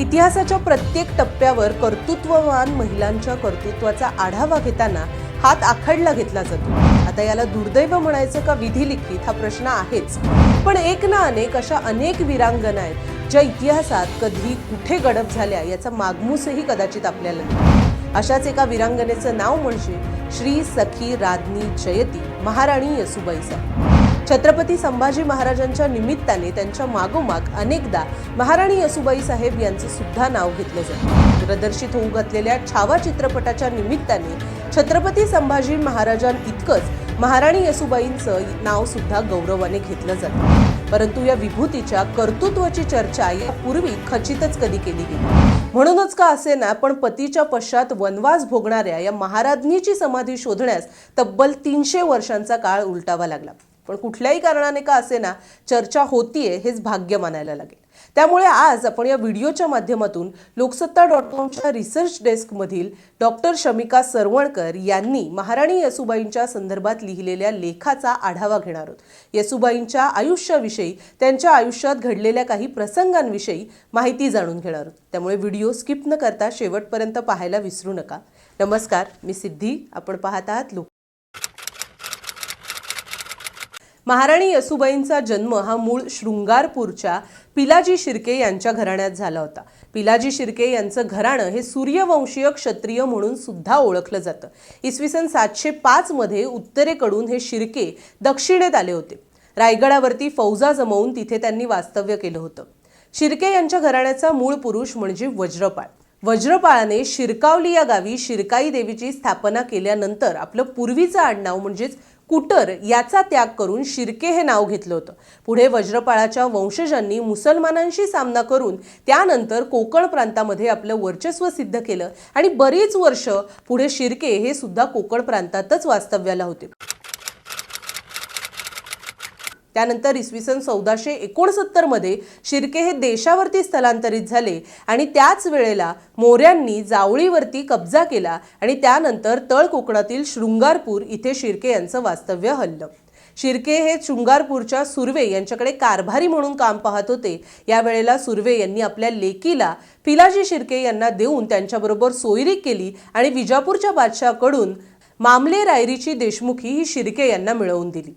इतिहासाच्या प्रत्येक टप्प्यावर कर्तृत्ववान महिलांच्या कर्तृत्वाचा आढावा घेताना हात आखडला घेतला जातो. आता याला दुर्दैव म्हणायचं का विधी लिखित हा प्रश्न आहेच. पण एक ना अनेक अशा अनेक वीरांगना आहेत ज्या इतिहासात कधी कुठे गडप झाल्या याचा मागमूसही कदाचित आपल्याला नाही. अशाच एका वीरांगनेचं नाव म्हणजे श्री सखी राधनी जयती महाराणी येसुबाई साहेब. छत्रपती संभाजी महाराजांच्या निमित्ताने त्यांच्या मागोमाग अनेकदा महाराणी यसूबाई साहेब यांचं सुद्धा नाव घेतलं जातं. प्रदर्शित होऊ घातलेल्या छावा चित्रपटाच्या निमित्ताने छत्रपती संभाजी महाराजां इतकंच महाराणी यसूबाईंचं नाव सुद्धा गौरवाने घेतलं जातं. परंतु या विभूतीच्या कर्तृत्वाची चर्चा यापूर्वी खचितच कधी केली गेली. म्हणूनच का असे ना पण पतीच्या पश्चात वनवास भोगणाऱ्या या महाराज्ञीची समाधी शोधण्यास तब्बल तीनशे वर्षांचा काळ उलटावा लागला. पण कुठल्याही कारणाने का असे ना चर्चा होतीये हेच भाग्य मानायला लागेल. त्यामुळे आज आपण या व्हिडिओच्या माध्यमातून लोकसत्ता डॉट कॉमच्या रिसर्च डेस्कमधील डॉक्टर शमिका सरवणकर यांनी महाराणी येसुबाईंच्या संदर्भात लिहिलेल्या लेखाचा आढावा घेणार आहोत. येसुबाईंच्या आयुष्याविषयी त्यांच्या आयुष्यात घडलेल्या काही प्रसंगांविषयी माहिती जाणून घेणार आहोत. त्यामुळे व्हिडिओ स्किप न करता शेवटपर्यंत पाहायला विसरू नका. नमस्कार मी सिद्धी. आपण पाहत आहात लोक महाराणी यसुबाईंचा जन्म हा मूळ शृंगारपूरच्या पिलाजी शिर्के यांच्या घराण्यात झाला होता. पिलाजी शिर्के यांचं घराणं हे सूर्यवंशीय क्षत्रिय म्हणून सुद्धा ओळखलं जातं. इसवी सन सातशे पाच मध्ये उत्तरेकडून हे शिर्के दक्षिणेत आले होते. रायगडावरती फौजा जमवून तिथे त्यांनी वास्तव्य केलं होतं. शिर्के यांच्या घराण्याचा मूळ पुरुष म्हणजे वज्रपाळ. वज्रपाळाने शिरकावली या गावी शिरकाई देवीची स्थापना केल्यानंतर आपलं पूर्वीचं आडनाव म्हणजेच कुटर याचा त्याग करून शिर्के हे नाव घेतलं होतं. पुढे वज्रपाळाच्या वंशजांनी मुसलमानांशी सामना करून त्यानंतर कोकण प्रांतामध्ये आपलं वर्चस्व सिद्ध केलं आणि बरीच वर्ष पुढे शिर्के हे सुद्धा कोकण प्रांतातच वास्तव्याला होते. त्यानंतर इसवी सन चौदाशे एकोणसत्तरमध्ये शिर्के हे देशावरती स्थलांतरित झाले आणि त्याच वेळेला मोऱ्यांनी जावळीवरती कब्जा केला आणि त्यानंतर तळ कोकणातील शृंगारपूर इथे शिर्के यांचं वास्तव्य हल्लं. शिर्के हे शृंगारपूरच्या सुर्वे यांच्याकडे कारभारी म्हणून काम पाहत होते. यावेळेला सुर्वे यांनी आपल्या लेकीला पिलाजी शिर्के यांना देऊन त्यांच्याबरोबर सोयरी केली आणि विजापूरच्या बादशाहकडून मामले रायरीची देशमुखी ही शिर्के यांना मिळवून दिली.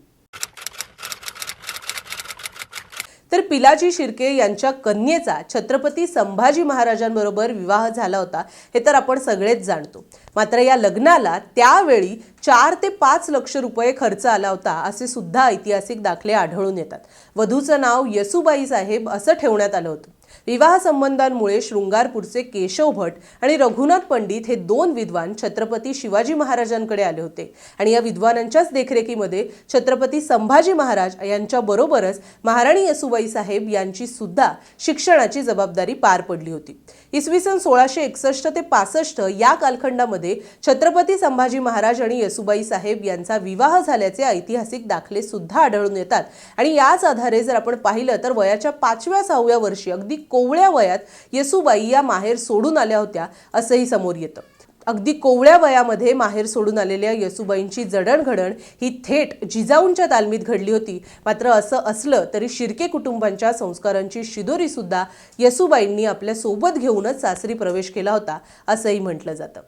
तर पिलाजी शिर्के यांच्या कन्येचा छत्रपती संभाजी महाराजांबरोबर विवाह झाला होता हे तर आपण सगळेच जाणतो. मात्र या लग्नाला त्यावेळी चार ते पाच लक्ष रुपये खर्च आला होता असे सुद्धा ऐतिहासिक दाखले आढळून येतात. वधूचं नाव येसुबाई साहेब असं ठेवण्यात आलं होतं. विवाह संबंधांमुळे शृंगारपूरचे केशव भट आणि रघुनाथ पंडित हे दोन विद्वान छत्रपती शिवाजी महाराजांकडे आले होते. आणि या विद्वानांच्याच देखरेखीमध्ये छत्रपती संभाजी महाराज यांच्या बरोबरच महाराणी येसुबाई साहेब यांची सुद्धा शिक्षणाची जबाबदारी पार पडली होती. इसवी सन सोळाशे एकसष्ट ते पासष्ट या कालखंडामध्ये छत्रपती संभाजी महाराज आणि येसुबाई साहेब यांचा विवाह झाल्याचे ऐतिहासिक दाखले सुद्धा आढळून येतात. आणि याच आधारे जर आपण पाहिलं तर वयाच्या पाचव्या सहाव्या वर्षी अगदी कोवळ्या वयात येसूबाई या माहेर सोडून आल्या होत्या असंही समोर येतं. अगदी कोवळ्या वयामध्ये माहेर सोडून आलेल्या येसुबाईंची जडणघडण ही थेट जिजाऊंच्या तालमीत घडली होती. मात्र असं असलं तरी शिर्के कुटुंबांच्या संस्कारांची शिदोरी सुद्धा येसुबाईंनी आपल्यासोबत घेऊनच सासरी प्रवेश केला होता असंही म्हटलं जातं.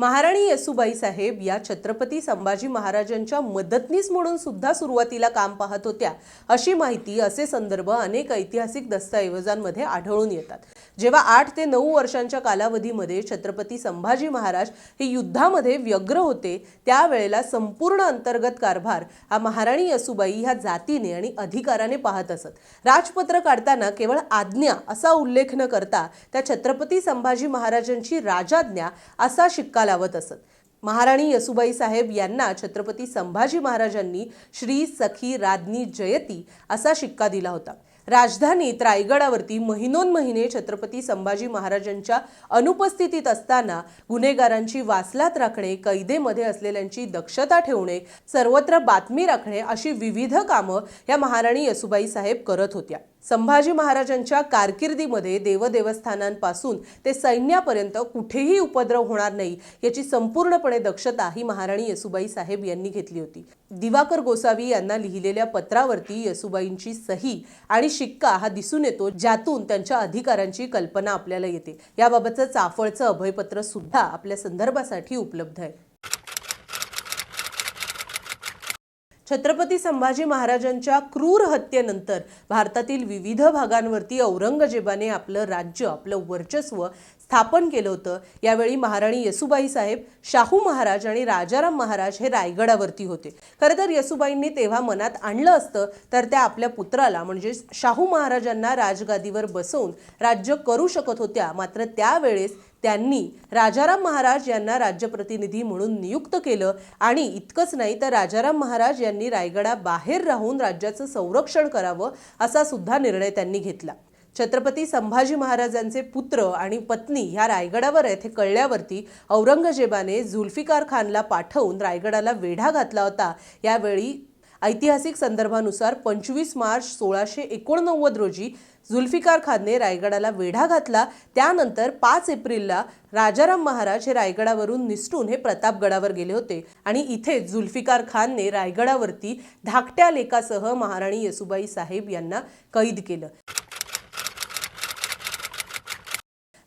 महाराणी येसुबाई साहेब या छत्रपती संभाजी महाराजांच्या मदतनीस म्हणून सुद्धा सुरुवातीला काम पाहत होत्या अशी माहिती असे संदर्भ अनेक ऐतिहासिक दस्तऐवजांमध्ये आढळून येतात. जेव्हा आठ ते नऊ वर्षांच्या कालावधीमध्ये छत्रपती संभाजी महाराज हे युद्धामध्ये व्यग्र होते त्यावेळेला संपूर्ण अंतर्गत कारभार हा महाराणी यसूबाई ह्या जातीने आणि अधिकाराने पाहत असत. राजपत्र काढताना केवळ आज्ञा असा उल्लेख न करता त्या छत्रपती संभाजी महाराजांची राजाज्ञा असा शिक्का लावत असत. महाराणी यसूबाई साहेब यांना छत्रपती संभाजी महाराजांनी श्री सखी राज्ञी जयती असा शिक्का दिला होता. राजधानीत रायगडावरती महिनोन महिने छत्रपती संभाजी महाराजांच्या अनुपस्थितीत असताना गुन्हेगारांची वासलात राखणे कैदेमध्ये असलेल्यांची दक्षता ठेवणे सर्वत्र बातमी राखणे अशी विविध कामं या महाराणी यसुबाई साहेब करत होत्या. संभाजी महाराजांच्या कारकिर्दीमध्ये देवदेवस्थानांपासून ते सैन्यापर्यंत कुठेही उपद्रव होणार नाही याची संपूर्णपणे दक्षता ही महाराणी यसूबाई साहेब यांनी घेतली होती. दिवाकर गोसावी यांना लिहिलेल्या पत्रावरती यसूबाईंची सही आणि शिक्का हा दिसून येतो ज्यातून त्यांच्या अधिकारांची कल्पना आपल्याला येते. याबाबतचं चाफळचं अभयपत्र सुद्धा आपल्या संदर्भासाठी उपलब्ध आहे. छत्रपती संभाजी महाराजांच्या क्रूर हत्येनंतर भारतातील विविध भागांवरती औरंगजेबाने आपलं राज्य आपलं वर्चस्व स्थापन केलं होतं. यावेळी महाराणी येसुबाई साहेब शाहू महाराज आणि राजाराम महाराज हे रायगडावरती होते. खरं तर येसुबाईंनी तेव्हा मनात आणलं असतं तर त्या आपल्या पुत्राला म्हणजे शाहू महाराजांना राजगादीवर बसवून राज्य करू शकत होत्या. मात्र त्यावेळेस त्यांनी राजाराम महाराज यांना राज्यप्रतिनिधी म्हणून नियुक्त केलं आणि इतकंच नाही तर राजाराम महाराज यांनी रायगडाबाहेर राहून राज्याचं संरक्षण करावं असा सुद्धा निर्णय त्यांनी घेतला. छत्रपती संभाजी महाराजांचे पुत्र आणि पत्नी ह्या रायगडावर आहेत. हे कळल्यावरती औरंगजेबाने जुल्फिकार खानला पाठवून रायगडाला वेढा घातला होता. यावेळी ऐतिहासिक संदर्भानुसार पंचवीस मार्च सोळाशे एकोणनव्वद रोजी जुल्फिकार खानने रायगडाला वेढा घातला. त्यानंतर पाच एप्रिलला राजाराम महाराज हे रायगडावरून निसटून हे प्रतापगडावर गेले होते आणि इथे जुल्फिकार खानने रायगडावरती धाकट्या लेखासह महाराणी येसुबाई साहेब यांना कैद केलं.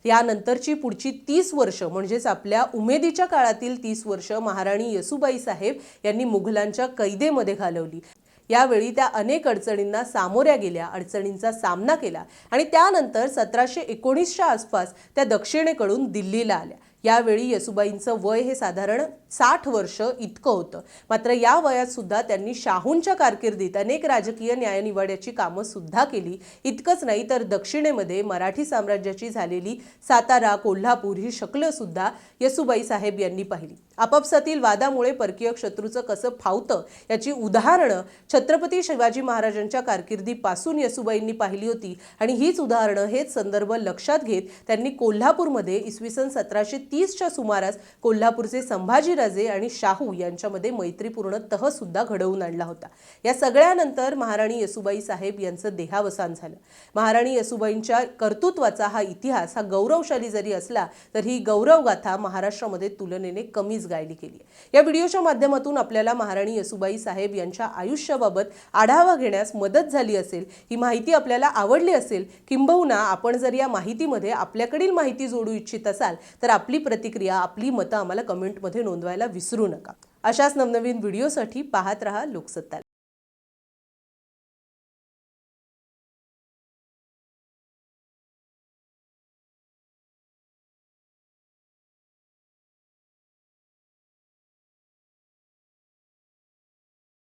यानंतरची पुढची तीस वर्ष म्हणजेच आपल्या उमेदीच्या काळातील तीस वर्ष महाराणी येसुबाई साहेब यांनी मुघलांच्या कैदेमध्ये घालवली. यावेळी त्या अनेक अडचणींना सामोऱ्या गेल्या अडचणींचा सामना केला आणि त्यानंतर सतराशे एकोणीसच्या आसपास त्या दक्षिणेकडून दिल्लीला आल्या. यावेळी येसुबाईंचं वय हे साधारण साठ वर्ष इतकं होतं. मात्र या वयात सुद्धा त्यांनी शाहूंच्या कारकिर्दीत अनेक राजकीय न्यायनिवाड्याची कामं सुद्धा केली. इतकंच नाही तर दक्षिणेमध्ये मराठी साम्राज्याची झालेली सातारा कोल्हापूर ही शकलं सुद्धा येसुबाई साहेब यांनी पाहिली. आपापसातील वादामुळे परकीय शत्रूचं कसं फावतं याची उदाहरणं छत्रपती शिवाजी महाराजांच्या कारकिर्दीपासून यसूबाईंनी पाहिली होती. आणि हीच उदाहरणं हेच संदर्भ लक्षात घेत त्यांनी कोल्हापूरमध्ये इसवी सन सतराशे तीसच्या सुमारास कोल्हापूरचे संभाजीराजे आणि शाहू यांच्यामध्ये मैत्रीपूर्ण तह सुद्धा घडवून आणला होता. या सगळ्यानंतर महाराणी यसूबाई साहेब यांचं देहावसान झालं. महाराणी यसूबाईंच्या कर्तृत्वाचा हा इतिहास हा गौरवशाली जरी असला तर ही गौरवगाथा महाराष्ट्रामध्ये तुलनेने कमी कमीच गायली केली या व्हिडिओच्या माध्यमातून आपल्याला महाराणी येसुबाई साहेब यांच्या आयुष्याबाबत आढावा घेण्यास मदत झाली असेल ही माहिती आपल्याला आवडली असेल किंबहुना आपण जर या माहितीमध्ये आपल्याकडील माहिती जोडू इच्छित असाल तर आपली प्रतिक्रिया आपली मतं आम्हाला कमेंटमध्ये नोंदवायला विसरू नका. अशाच नवनवीन व्हिडिओसाठी पाहत रहा लोकसत्ता.